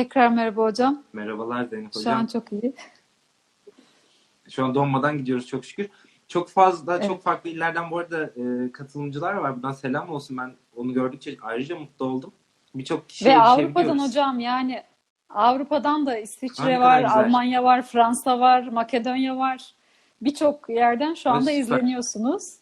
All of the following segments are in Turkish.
Tekrar merhaba hocam. Merhabalar Zeynep Şu Hocam. an çok iyi. Şu an donmadan gidiyoruz çok şükür. Çok fazla, Evet. çok farklı illerden bu arada e, katılımcılar var. Buradan selam olsun. Ben onu gördükçe ayrıca mutlu oldum. Birçok kişiye Ve Avrupa'dan hocam yani Avrupa'dan da İsviçre kadar var, güzel. Almanya var, Fransa var, Makedonya var. Birçok yerden şu anda süper. izleniyorsunuz.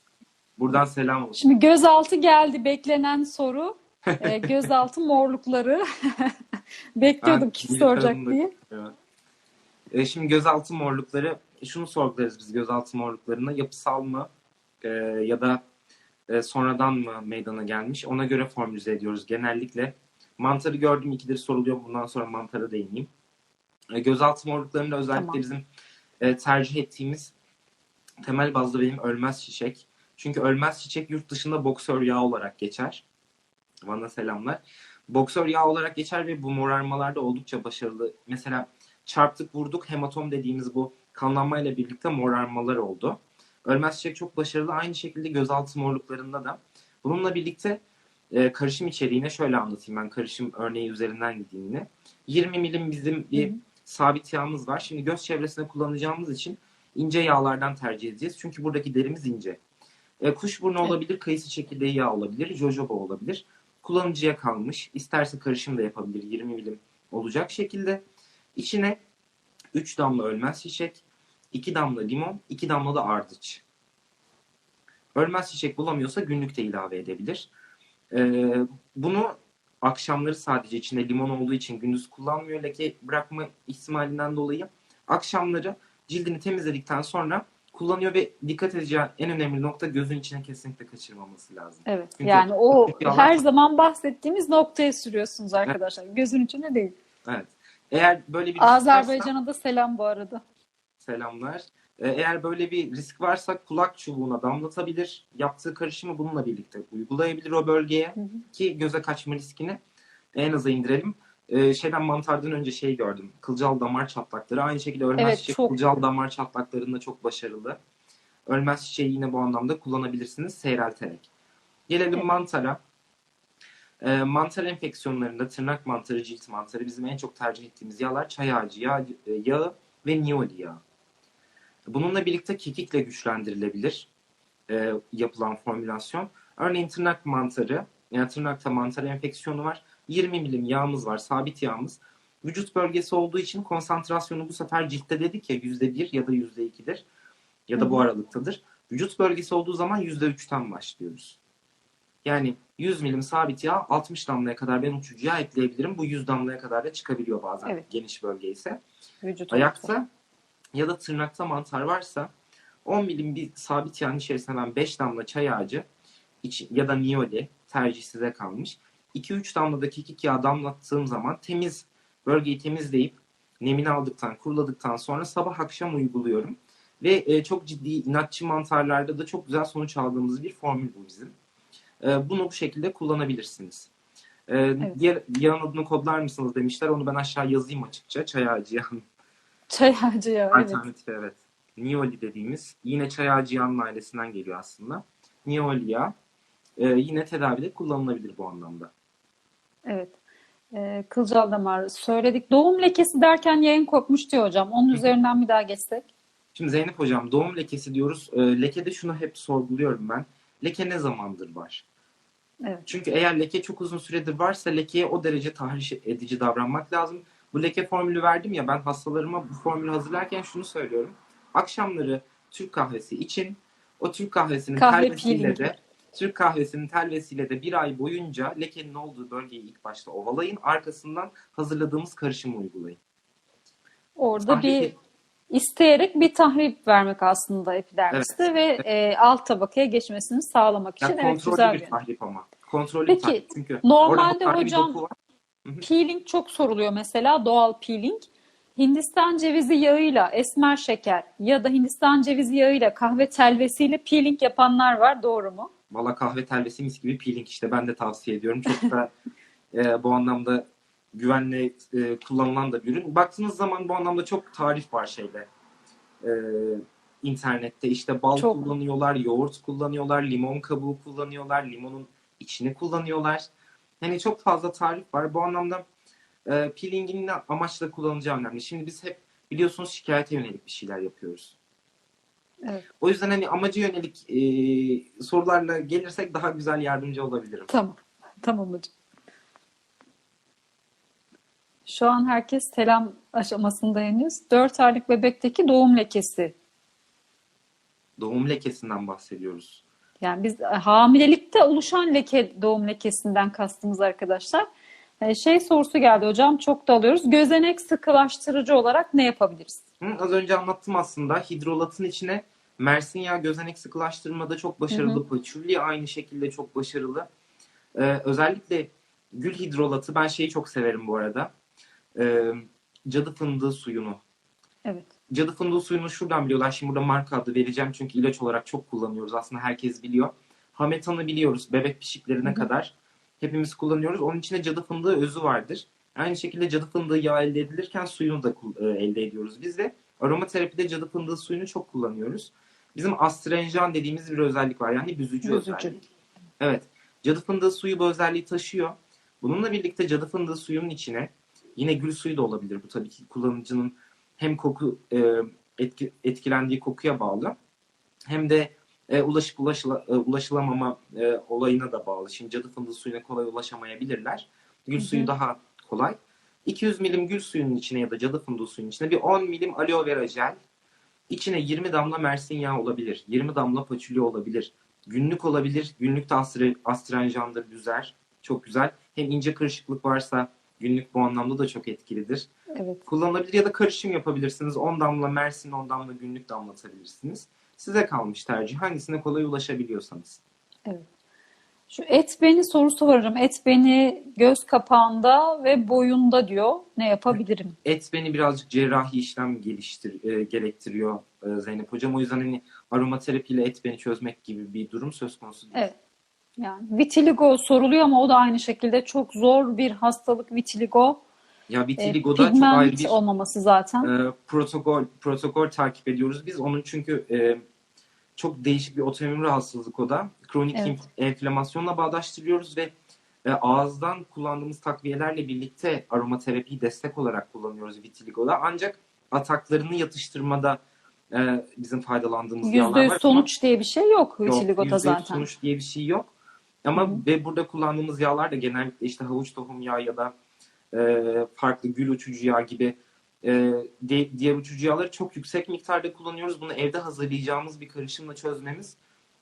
Buradan selam olsun. Şimdi gözaltı geldi beklenen soru. Ee, gözaltı morlukları. Bekliyorduk Ben kim soracak diye. Evet. E, şimdi gözaltı morlukları, şunu sorgularız biz gözaltı morluklarına. Yapısal mı e, ya da e, sonradan mı meydana gelmiş? Ona göre formülize ediyoruz genellikle. Mantarı gördüm ikidir soruluyor. Bundan sonra mantara değineyim. E, gözaltı morluklarında özellikle Tamam. bizim e, tercih ettiğimiz temel bazda benim ölmez çiçek. Çünkü ölmez çiçek yurt dışında boksör yağı olarak geçer. Bana selamlar. Boksör yağı olarak geçer ve bu morarmalarda oldukça başarılı. Mesela çarptık vurduk hematom dediğimiz bu kanlanmayla birlikte morarmalar oldu. Ölmez çiçek çok başarılı. Aynı şekilde gözaltı morluklarında da. Bununla birlikte e, karışım içeriğine şöyle anlatayım ben karışım örneği üzerinden gideyim yine. 20 milim bizim bir Hı sabit yağımız var. Şimdi göz çevresinde kullanacağımız için ince yağlardan tercih edeceğiz. Çünkü buradaki derimiz ince. E, kuşburnu Evet. olabilir, kayısı çekirdeği yağı olabilir, jojoba olabilir. Kullanıcıya kalmış. İsterse karışım da yapabilir 20 milim olacak şekilde. İçine 3 damla ölmez çiçek, 2 damla limon, 2 damla da ardıç. Ölmez çiçek bulamıyorsa günlük de ilave edebilir. Ee, bunu akşamları sadece içinde limon olduğu için gündüz kullanmıyor leke bırakma ihtimalinden dolayı. Akşamları cildini temizledikten sonra kullanıyor ve dikkat edeceği en önemli nokta gözün içine kesinlikle kaçırmaması lazım. Evet. Çünkü Yani o her zaman bahsettiğimiz noktaya sürüyorsunuz arkadaşlar. Gözün içine değil. Evet. Eğer böyle bir Azerbaycan'a da selam bu arada. Selamlar. Ee, Eğer böyle bir risk varsa kulak çubuğuna damlatabilir. Yaptığı karışımı bununla birlikte uygulayabilir o bölgeye Hı hı. ki göze kaçma riskini en aza indirelim. Ee, şeyden mantardan önce şey gördüm. Kılcal damar çatlakları. Aynı şekilde ölmez Evet, çiçek çok. kılcal damar çatlaklarında çok başarılı. Ölmez çiçeği yine bu anlamda kullanabilirsiniz seyrelterek. Gelelim Evet. mantara. Ee, mantar enfeksiyonlarında tırnak mantarı, cilt mantarı bizim en çok tercih ettiğimiz yağlar çay ağacı yağı, e, yağı ve niyoli yağı. Bununla birlikte kekikle güçlendirilebilir e, yapılan formülasyon. Örneğin tırnak mantarı, yani tırnakta mantar enfeksiyonu var. 20 milim yağımız var, sabit yağımız. Vücut bölgesi olduğu için konsantrasyonu bu sefer ciltte dedik ya %1 ya da %2'dir. Ya da bu aralıktadır. Vücut bölgesi olduğu zaman %3'ten başlıyoruz. Yani 100 milim sabit yağ 60 damlaya kadar ben uçucu yağ ekleyebilirim. Bu 100 damlaya kadar da çıkabiliyor bazen Evet. geniş bölge ise. Vücut Ayakta ya da tırnakta mantar varsa 10 milim bir sabit yağın içerisine ben 5 damla çay ağacı iç- ya da niyoli tercih size kalmış. 2-3 damla da kekik yağı damlattığım zaman temiz bölgeyi temizleyip nemini aldıktan, kuruladıktan sonra sabah akşam uyguluyorum. Ve e, çok ciddi inatçı mantarlarda da çok güzel sonuç aldığımız bir formül bu bizim. E, bunu bu şekilde kullanabilirsiniz. E, Diğer yağın adını kodlar mısınız demişler. Onu ben aşağı yazayım açıkça. Çay ağacı yağı Çay ağacı yağı. Evet. Alternatif evet. Nioli dediğimiz yine çay ağacı yağının ailesinden geliyor aslında. Nioli yağı e, yine tedavide kullanılabilir bu anlamda. Evet. Ee, kılcal damar söyledik. Doğum lekesi derken yayın kopmuş diyor hocam. Onun üzerinden bir daha geçsek. Şimdi Zeynep hocam doğum lekesi diyoruz. E, lekede şunu hep sorguluyorum ben. Leke ne zamandır var? Evet. Çünkü eğer leke çok uzun süredir varsa lekeye o derece tahriş edici davranmak lazım. Bu leke formülü verdim ya ben hastalarıma bu formülü hazırlarken şunu söylüyorum. Akşamları Türk kahvesi için o Türk kahvesinin Kahve peeling. de Türk kahvesinin telvesiyle de bir ay boyunca lekenin olduğu bölgeyi ilk başta ovalayın. Arkasından hazırladığımız karışımı uygulayın. Orada Tahrip bir isteyerek bir tahrip vermek aslında epidermiste ve e, alt tabakaya geçmesini sağlamak için. Yani evet kontrollü güzel bir bir. tahrip ama. Kontrollü Peki, tahrip. Çünkü normalde hocam-. Peeling çok soruluyor mesela doğal peeling. Hindistan cevizi yağıyla esmer şeker ya da Hindistan cevizi yağıyla kahve telvesiyle peeling yapanlar var. Doğru mu? Valla kahve telvesi mis gibi peeling işte ben de tavsiye ediyorum. Çok da e, bu anlamda güvenle e, kullanılan da bir ürün. Baktığınız zaman bu anlamda çok tarif var şeyde. E, internette işte bal Çok. kullanıyorlar, yoğurt kullanıyorlar, limon kabuğu kullanıyorlar, limonun içini kullanıyorlar. Hani çok fazla tarif var. Bu anlamda e, peelingin ne amaçla kullanacağı önemli. Şimdi biz hep biliyorsunuz şikayete yönelik bir şeyler yapıyoruz. Evet. O yüzden hani amaca yönelik e, sorularla gelirsek daha güzel yardımcı olabilirim. Tamam. Tamam hocam. Şu an herkes selam aşamasında henüz. 4 aylık bebekteki doğum lekesi. Doğum lekesinden bahsediyoruz. Yani biz e, hamilelikte oluşan leke doğum lekesinden kastımız arkadaşlar. E, Şey sorusu geldi hocam çok da alıyoruz. Gözenek sıkılaştırıcı olarak ne yapabiliriz? Hı, az önce anlattım aslında. Hidrolatın içine Mersin yağı gözenek sıkılaştırmada çok başarılı. Patchouli aynı şekilde çok başarılı. Ee, özellikle gül hidrolatı ben şeyi çok severim bu arada. Ee, cadı fındığı suyunu. Evet. Cadı fındığı suyunu şuradan biliyorlar. Şimdi burada marka adı vereceğim çünkü ilaç olarak çok kullanıyoruz. Aslında herkes biliyor. Hametanı biliyoruz. Bebek pişiklerine Hı hı. kadar hepimiz kullanıyoruz. Onun içinde cadı fındığı özü vardır. Aynı şekilde cadı fındığı yağı elde edilirken suyunu da e, elde ediyoruz. Biz de aromaterapide cadı fındığı suyunu çok kullanıyoruz. Bizim astringent dediğimiz bir özellik var. Yani büzücü, Büzücü. özellik. Evet. Cadı fındığı suyu bu özelliği taşıyor. Bununla birlikte cadı fındığı suyunun içine yine gül suyu da olabilir. Bu tabii ki kullanıcının hem koku e, etki, etkilendiği kokuya bağlı hem de e, ulaşıp ulaşıla, e, ulaşılamama e, olayına da bağlı. Şimdi cadı fındığı suyuna kolay ulaşamayabilirler. Gül suyu daha kolay. 200 milim gül suyunun içine ya da cadı fındığı suyunun içine bir 10 milim aloe vera jel, içine 20 damla mersin yağı olabilir, 20 damla patchouli olabilir, günlük olabilir, günlük de astre, astringent'dır, düzer, çok güzel. Hem ince kırışıklık varsa günlük bu anlamda da çok etkilidir Evet. kullanılabilir ya da karışım yapabilirsiniz. 10 damla Mersin, 10 damla günlük damlatabilirsiniz. Size kalmış tercih. Hangisine kolay ulaşabiliyorsanız. Şu et beni sorusu var hocam. Et beni göz kapağında ve boyunda diyor. Ne yapabilirim? Et beni birazcık cerrahi işlem geliştir, e, gerektiriyor e, Zeynep Hocam. O yüzden hani aromaterapiyle et beni çözmek gibi bir durum söz konusu değil. Evet. Yani vitiligo soruluyor ama o da aynı şekilde çok zor bir hastalık vitiligo. Ya E, vitiligo'da çok ayrı bir olmaması zaten. e, protokol protokol takip ediyoruz biz. Onun çünkü e, çok değişik bir otoimmün rahatsızlık o da. Kronik Evet. enflamasyonla bağdaştırıyoruz ve e, ağızdan kullandığımız takviyelerle birlikte aromaterapiyi destek olarak kullanıyoruz vitiligo'da. Ancak ataklarını yatıştırmada e, bizim faydalandığımız yağlar Yüzde var. yüz Ama sonuç diye bir şey yok yok, vitiligo'da zaten. sonuç diye bir şey yok. Ama Hı ve burada kullandığımız yağlar da genellikle işte havuç tohum yağı ya da e, farklı gül uçucu yağı gibi e, de- diğer uçucu yağları çok yüksek miktarda kullanıyoruz. Bunu evde hazırlayacağımız bir karışımla çözmemiz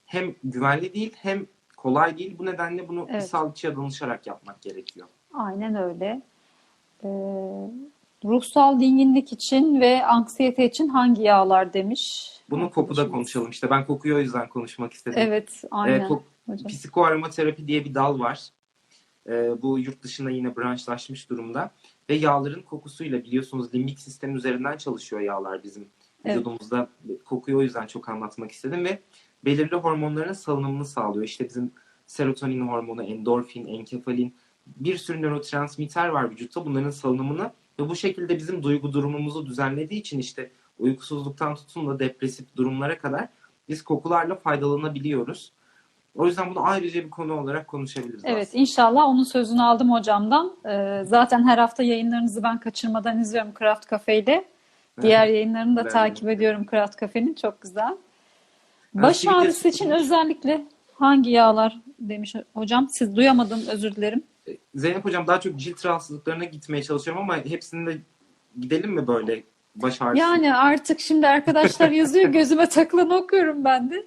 hem güvenli değil hem kolay değil. Bu nedenle bunu bir Evet. sağlıkçıya danışarak yapmak gerekiyor. Aynen öyle. Ee, ruhsal dinginlik için ve anksiyete için hangi yağlar demiş? Bunu kokuda konuşalım. İşte ben kokuyu o yüzden konuşmak istedim. Evet, aynen. E, kok- hocam. Psikoaromaterapi diye bir dal var. Ee, bu yurt dışında yine branşlaşmış durumda. Ve yağların kokusuyla biliyorsunuz limbik sistem üzerinden çalışıyor yağlar bizim Evet. vücudumuzda. Kokuyu o yüzden çok anlatmak istedim ve belirli hormonların salınımını sağlıyor. İşte bizim serotonin hormonu, endorfin, enkefalin bir sürü nörotransmitter var vücutta. Bunların salınımını ve bu şekilde bizim duygu durumumuzu düzenlediği için işte uykusuzluktan tutun da depresif durumlara kadar biz kokularla faydalanabiliyoruz. O yüzden bunu ayrıca bir konu olarak konuşabiliriz. Evet, aslında. inşallah onun sözünü aldım hocamdan. Ee, zaten her hafta yayınlarınızı ben kaçırmadan izliyorum Craft Cafe ile. Diğer yayınlarını da takip ediyorum Craft Cafe'nin. Çok güzel. Baş ağrısı için özellikle hangi yağlar demiş hocam? Siz duyamadım, özür dilerim. Zeynep Hocam daha çok cilt rahatsızlıklarına gitmeye çalışıyorum ama hepsinde gidelim mi böyle baş ağrısı? Yani artık şimdi arkadaşlar yazıyor gözüme takılanı okuyorum ben de.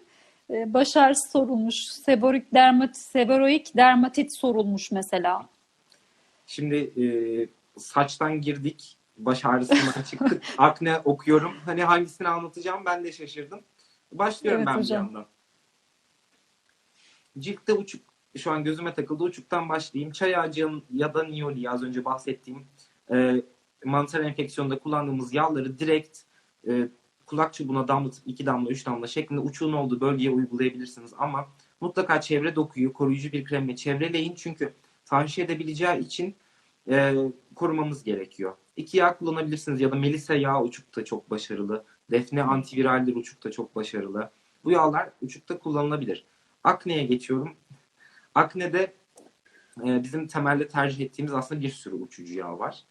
Ee, baş ağrısı sorulmuş. Seborik dermatit, seboroik dermatit sorulmuş mesela. Şimdi e, saçtan girdik, baş ağrısından çıktık, akne okuyorum. Hani hangisini anlatacağım ben de şaşırdım. Başlıyorum Evet ben hocam. bir yandan. Ciltte uçuk, şu an gözüme takıldı. Uçuktan başlayayım. Çay ağacı ya da niyoli az önce bahsettiğim e, mantar enfeksiyonunda kullandığımız yağları direkt e, kulak çubuğuna damlatıp iki damla, üç damla şeklinde uçuğun olduğu bölgeye uygulayabilirsiniz. Ama mutlaka çevre dokuyu koruyucu bir kremle çevreleyin. Çünkü tahriş edebileceği için e, korumamız gerekiyor. İki yağ kullanabilirsiniz ya da melisa yağı uçukta çok başarılı. Defne antiviraldir uçukta çok başarılı. Bu yağlar uçukta kullanılabilir. Akneye geçiyorum. Akne'de e, bizim temelde tercih ettiğimiz aslında bir sürü uçucu yağ var.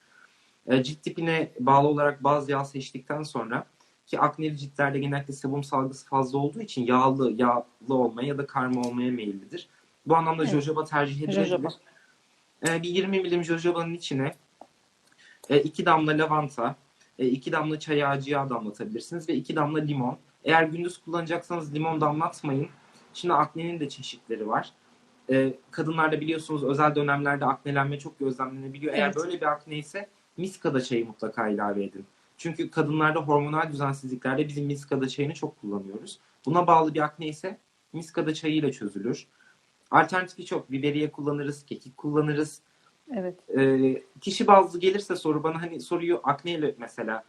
E, cilt tipine bağlı olarak bazı yağ seçtikten sonra ki akneli ciltlerde genellikle sebum salgısı fazla olduğu için yağlı, yağlı olmaya ya da karma olmaya meyillidir. Bu anlamda Evet. jojoba tercih edilebilir. Jojoba. E, bir 20 milim jojobanın içine e, iki damla lavanta, iki damla çay ağacı yağı damlatabilirsiniz ve iki damla limon. Eğer gündüz kullanacaksanız limon damlatmayın. Şimdi aknenin de çeşitleri var. E, kadınlarda biliyorsunuz özel dönemlerde aknelenme çok gözlemlenebiliyor. Eğer Evet. böyle bir akne ise miskada çayı mutlaka ilave edin. Çünkü kadınlarda hormonal düzensizliklerde bizim miskada çayını çok kullanıyoruz. Buna bağlı bir akne ise miskada çayıyla çözülür. Alternatifi çok. Biberiye kullanırız, kekik kullanırız. Evet. Ee, kişi bazlı gelirse soru bana hani soruyu akneyle mesela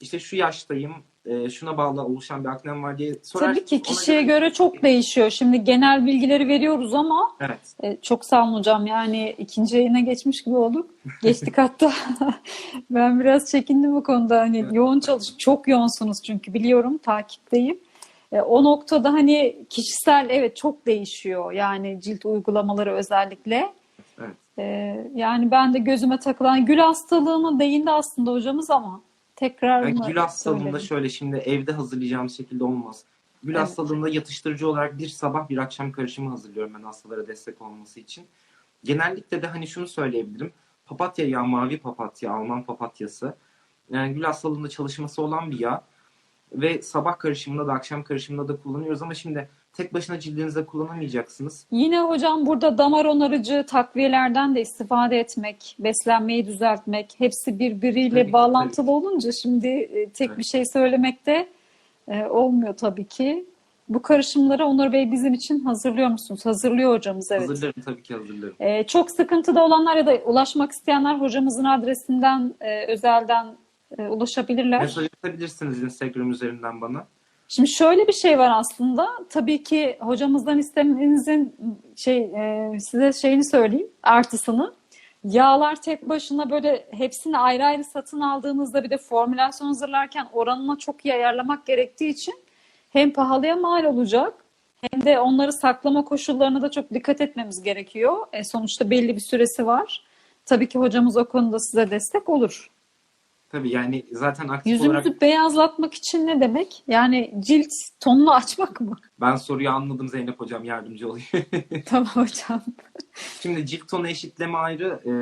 işte şu yaştayım e, şuna bağlı oluşan bir aknem var diye sorar. Tabii ki kişiye göre çok değişiyor. Şimdi genel bilgileri veriyoruz ama Evet. e, çok sağ olun hocam. Yani ikinci yayına geçmiş gibi olduk. Geçtik hatta. ben biraz çekindim bu konuda. Hani Evet. yoğun çalış, çok yoğunsunuz çünkü biliyorum, takipteyim. E, o noktada hani kişisel evet çok değişiyor. Yani cilt uygulamaları özellikle. Evet. E, yani ben de gözüme takılan gül hastalığına değindi aslında hocamız ama tekrar Yani gül hastalığında söyledim? şöyle şimdi evde hazırlayacağımız şekilde olmaz. Gül Evet. hastalığında yatıştırıcı olarak bir sabah bir akşam karışımı hazırlıyorum ben hastalara destek olması için. Genellikle de hani şunu söyleyebilirim. Papatya yağı, mavi papatya, Alman papatyası. Yani gül hastalığında çalışması olan bir yağ. Ve sabah karışımında da akşam karışımında da kullanıyoruz ama şimdi tek başına cildinizde kullanamayacaksınız. Yine hocam burada damar onarıcı takviyelerden de istifade etmek, beslenmeyi düzeltmek, hepsi birbiriyle Tabii bağlantılı olunca şimdi e, tek Evet. bir şey söylemek de e, olmuyor tabii ki. Bu karışımları Onur Bey bizim için hazırlıyor musunuz? Hazırlıyor hocamız evet. Hazırlarım tabii ki hazırlarım. E, çok sıkıntıda olanlar ya da ulaşmak isteyenler hocamızın adresinden, e, özelden e, ulaşabilirler. Mesaj atabilirsiniz Instagram üzerinden bana. Şimdi şöyle bir şey var aslında. Tabii ki hocamızdan istemenizin şey e, size şeyini söyleyeyim, artısını. Yağlar tek başına böyle hepsini ayrı ayrı satın aldığınızda bir de formülasyon hazırlarken oranına çok iyi ayarlamak gerektiği için hem pahalıya mal olacak hem de onları saklama koşullarına da çok dikkat etmemiz gerekiyor. E, sonuçta belli bir süresi var. Tabii ki hocamız o konuda size destek olur. Tabii yani zaten aktif Yüzümüzü olarak beyazlatmak için ne demek? Yani cilt tonunu açmak mı? ben soruyu anladım Zeynep Hocam yardımcı olayım. Tamam hocam. Şimdi cilt tonu eşitleme ayrı. e,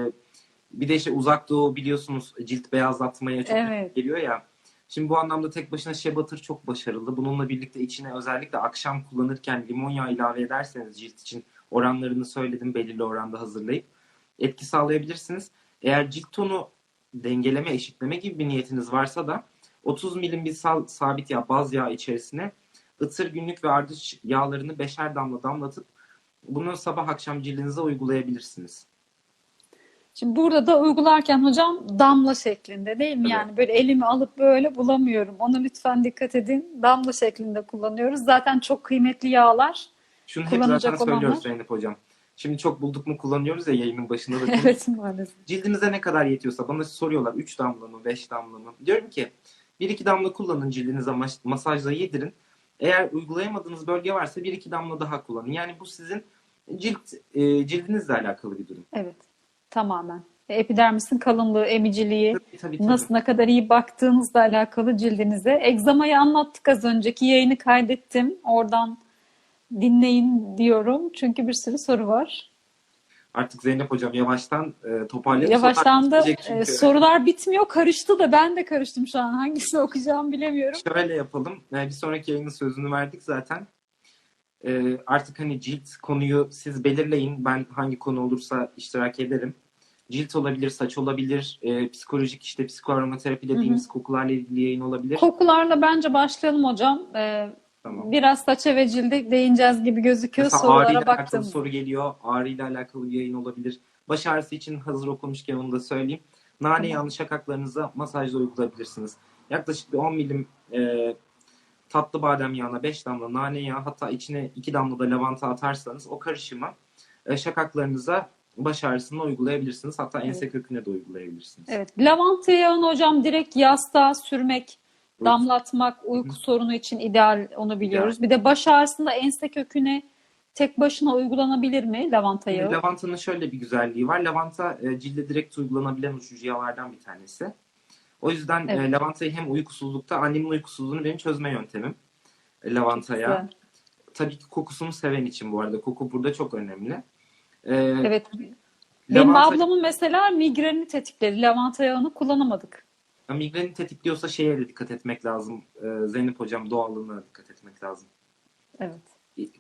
bir de işte uzak doğu biliyorsunuz cilt beyazlatmaya çok Evet. geliyor ya. Şimdi bu anlamda tek başına Butter çok başarılı. Bununla birlikte içine özellikle akşam kullanırken limon yağı ilave ederseniz cilt için oranlarını söyledim belirli oranda hazırlayıp etki sağlayabilirsiniz. Eğer cilt tonu dengeleme, eşitleme gibi bir niyetiniz varsa da 30 milim bir sal, sabit yağ, baz yağ içerisine ıtır günlük ve ardıç yağlarını beşer damla damlatıp bunu sabah akşam cildinize uygulayabilirsiniz. Şimdi burada da uygularken hocam damla şeklinde değil mi? Tabii. Yani böyle elimi alıp böyle bulamıyorum. Ona lütfen dikkat edin. Damla şeklinde kullanıyoruz. Zaten çok kıymetli yağlar. Şunu hep zaten söylüyoruz. Zeynep Hocam. Şimdi çok bulduk mu kullanıyoruz ya yayının başında da. evet maalesef. Cildinize ne kadar yetiyorsa bana soruyorlar 3 damla mı 5 damla mı? Diyorum ki 1-2 damla kullanın cildinize mas- masajla yedirin. Eğer uygulayamadığınız bölge varsa 1-2 damla daha kullanın. Yani bu sizin cilt e, cildinizle alakalı bir durum. Evet. Tamamen. E, Epidermisin kalınlığı, emiciliği, Tabii tabii. tabii. nasıl ne kadar iyi baktığınızla alakalı cildinize. Egzamayı anlattık az önceki yayını kaydettim. Oradan dinleyin diyorum. Çünkü bir sürü soru var. Artık Zeynep Hocam yavaştan e, toparlayıp Yavaştan da e, sorular bitmiyor. Karıştı da ben de karıştım şu an. Hangisini okuyacağımı bilemiyorum. Şöyle yapalım. Yani bir sonraki yayının sözünü verdik zaten. Ee, artık hani cilt konuyu siz belirleyin. Ben hangi konu olursa iştirak ederim. Cilt olabilir, saç olabilir, e, psikolojik işte psikoaromaterapi dediğimiz kokularla ilgili yayın olabilir. Kokularla bence başlayalım hocam. Ee, tamam. biraz saça ve cilde değineceğiz gibi gözüküyor Mesela sorulara baktım. soru geliyor. Ağrıyla alakalı bir yayın olabilir. Baş ağrısı için hazır okumuşken onu da söyleyeyim. Nane Tamam. şakaklarınıza masajla uygulayabilirsiniz. Yaklaşık bir 10 milim e, tatlı badem yağına 5 damla nane yağı hatta içine 2 damla da lavanta atarsanız o karışımı e, şakaklarınıza baş ağrısına uygulayabilirsiniz. Hatta Evet. ense köküne de uygulayabilirsiniz. Evet. Lavanta yağını hocam direkt yastığa sürmek, damlatmak uyku sorunu için ideal onu biliyoruz. Bir de baş ağrısında ense köküne tek başına uygulanabilir mi lavanta yağı? Lavantanın şöyle bir güzelliği var. Lavanta e, cilde direkt uygulanabilen uçucu yağlardan bir tanesi. O yüzden e, Evet. lavantayı hem uykusuzlukta, annemin uykusuzluğunu benim çözme yöntemim. E, lavantaya. Tabii ki kokusunu seven için bu arada. Koku burada çok önemli. E, Evet. Benim lavanta- ablamın mesela migrenini tetikledi. Lavanta yağını kullanamadık. Migreni tetikliyorsa şeye de dikkat etmek lazım. E, Zeynep hocam doğallığına dikkat etmek lazım. Evet.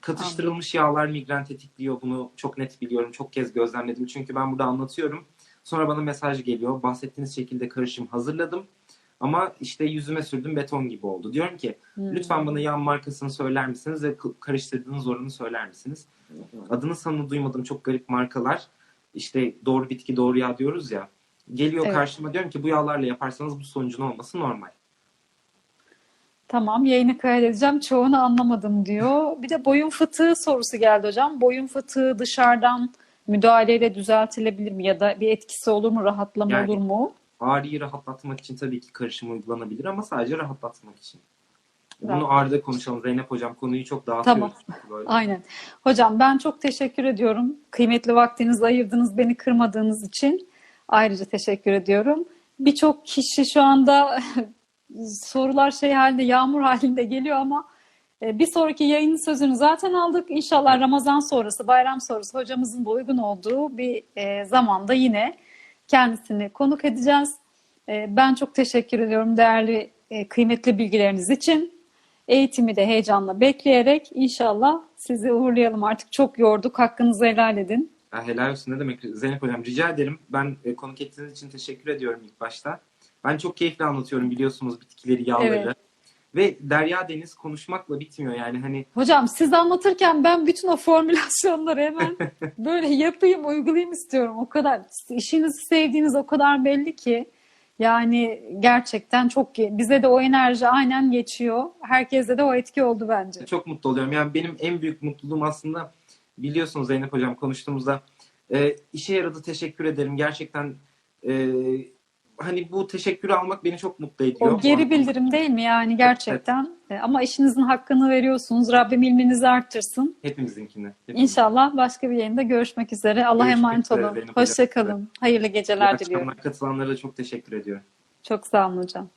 Katıştırılmış yağlar migren tetikliyor. Bunu çok net biliyorum. Çok kez gözlemledim. Çünkü ben burada anlatıyorum. Sonra bana mesaj geliyor. Bahsettiğiniz şekilde karışım hazırladım. Ama işte yüzüme sürdüm beton gibi oldu. Diyorum ki Hmm. lütfen bana yağ markasını söyler misiniz ve karıştırdığınız oranı söyler misiniz? Adını sanını duymadığım çok garip markalar. İşte doğru bitki doğru yağ diyoruz ya. Geliyor Evet. karşıma diyorum ki bu yağlarla yaparsanız bu sonucun olması normal. Tamam yayını kaydedeceğim. Çoğunu anlamadım diyor. Bir de boyun fıtığı sorusu geldi hocam. Boyun fıtığı dışarıdan müdahaleyle düzeltilebilir mi? Ya da bir etkisi olur mu? Rahatlama Yani- olur mu? Ağrıyı rahatlatmak için tabii ki karışım uygulanabilir ama sadece rahatlatmak için. Bunu Rahat- ağrıda konuşalım. Zeynep Hocam konuyu çok dağıtıyoruz. Tamam. Aynen. Hocam ben çok teşekkür ediyorum. Kıymetli vaktinizi ayırdınız, beni kırmadığınız için ayrıca teşekkür ediyorum. Birçok kişi şu anda sorular şey halinde, yağmur halinde geliyor ama e, bir sonraki yayının sözünü zaten aldık. İnşallah Ramazan sonrası, bayram sonrası hocamızın da uygun olduğu bir e, zamanda yine kendisini konuk edeceğiz. E, Ben çok teşekkür ediyorum değerli, kıymetli bilgileriniz için. Eğitimi de heyecanla bekleyerek inşallah sizi uğurlayalım. Artık çok yorduk. Hakkınızı helal edin. Ya helal olsun ne demek Zeynep Hocam rica ederim. Ben e, konuk ettiğiniz için teşekkür ediyorum ilk başta. Ben çok keyifli anlatıyorum biliyorsunuz bitkileri, yağları. Evet. Ve Derya Deniz konuşmakla bitmiyor yani hani Hocam siz anlatırken ben bütün o formülasyonları hemen böyle yapayım, uygulayayım istiyorum. O kadar işinizi sevdiğiniz o kadar belli ki. Yani gerçekten çok bize de o enerji aynen geçiyor. Herkese de o etki oldu bence. çok mutlu oluyorum. Yani benim en büyük mutluluğum aslında biliyorsunuz Zeynep Hocam konuştuğumuzda e, işe yaradı teşekkür ederim. Gerçekten e, hani bu teşekkürü almak beni çok mutlu ediyor. O geri bildirim değil mi yani gerçekten? E, Ama işinizin hakkını veriyorsunuz. Rabbim ilminizi arttırsın. Hepimizinkini. Hepimiz. İnşallah başka bir yayında görüşmek üzere. Allah'a Görüşmek emanet üzere olun. Hoşçakalın. Hayırlı geceler diliyorum. Katılanlara da çok teşekkür ediyorum. Çok sağ olun hocam.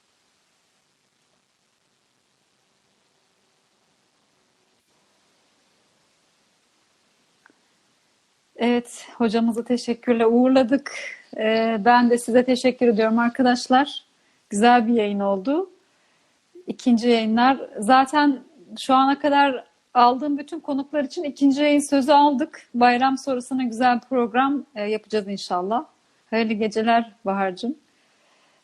Evet, hocamızı teşekkürle uğurladık. Ee, ben de size teşekkür ediyorum arkadaşlar. Güzel bir yayın oldu. İkinci yayınlar zaten şu ana kadar aldığım bütün konuklar için ikinci yayın sözü aldık. Bayram sonrasına güzel bir program e, yapacağız inşallah. Hayırlı geceler Bahar'cığım.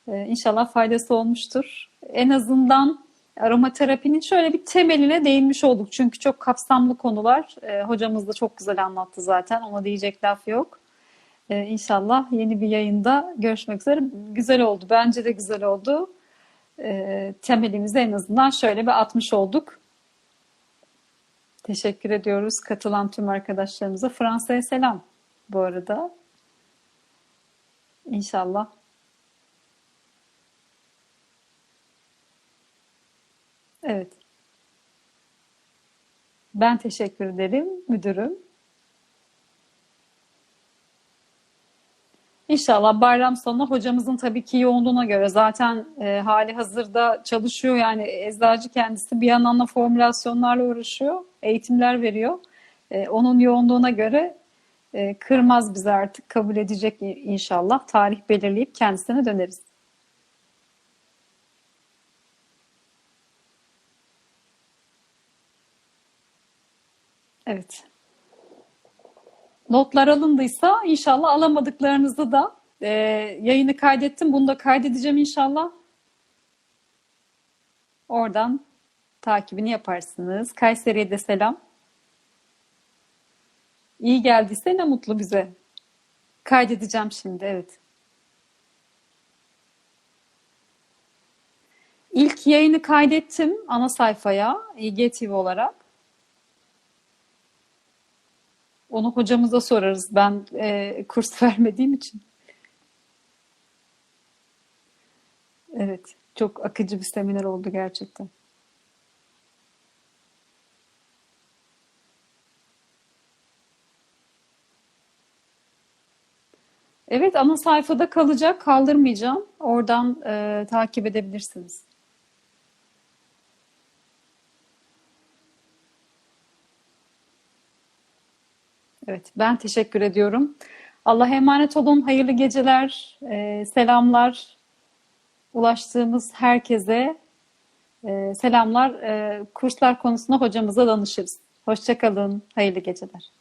Ee, İnşallah faydası olmuştur. En azından aromaterapinin şöyle bir temeline değinmiş olduk. Çünkü çok kapsamlı konular. Ee, hocamız da çok güzel anlattı zaten. Ona diyecek laf yok. Ee, İnşallah yeni bir yayında görüşmek üzere. Güzel oldu. Bence de güzel oldu. Ee, temelimizi en azından şöyle bir atmış olduk. Teşekkür ediyoruz katılan tüm arkadaşlarımıza. Fransa'ya selam bu arada. İnşallah Evet. Ben teşekkür ederim müdürüm. İnşallah bayram sonu hocamızın tabii ki yoğunluğuna göre zaten e, hali hazırda çalışıyor yani eczacı kendisi bir yandan da formülasyonlarla uğraşıyor, eğitimler veriyor. E, onun yoğunluğuna göre e, kırmaz bizi artık kabul edecek inşallah. Tarih belirleyip kendisine döneriz. Evet. Notlar alındıysa inşallah alamadıklarınızı da e, yayını kaydettim. Bunu da kaydedeceğim inşallah. Oradan takibini yaparsınız. Kayseri'ye de selam. İyi geldiyse ne mutlu bize. Kaydedeceğim şimdi, evet. İlk yayını kaydettim ana sayfaya İGTV olarak. Onu hocamıza sorarız. Ben e, kurs vermediğim için. Evet, çok akıcı bir seminer oldu gerçekten. Evet, ana sayfada kalacak, kaldırmayacağım. Oradan e, takip edebilirsiniz. Evet, ben teşekkür ediyorum. Allah'a emanet olun. Hayırlı geceler, e, selamlar. Ulaştığımız herkese e, selamlar. E, kurslar konusunda hocamıza danışırız. Hoşçakalın. Hayırlı geceler.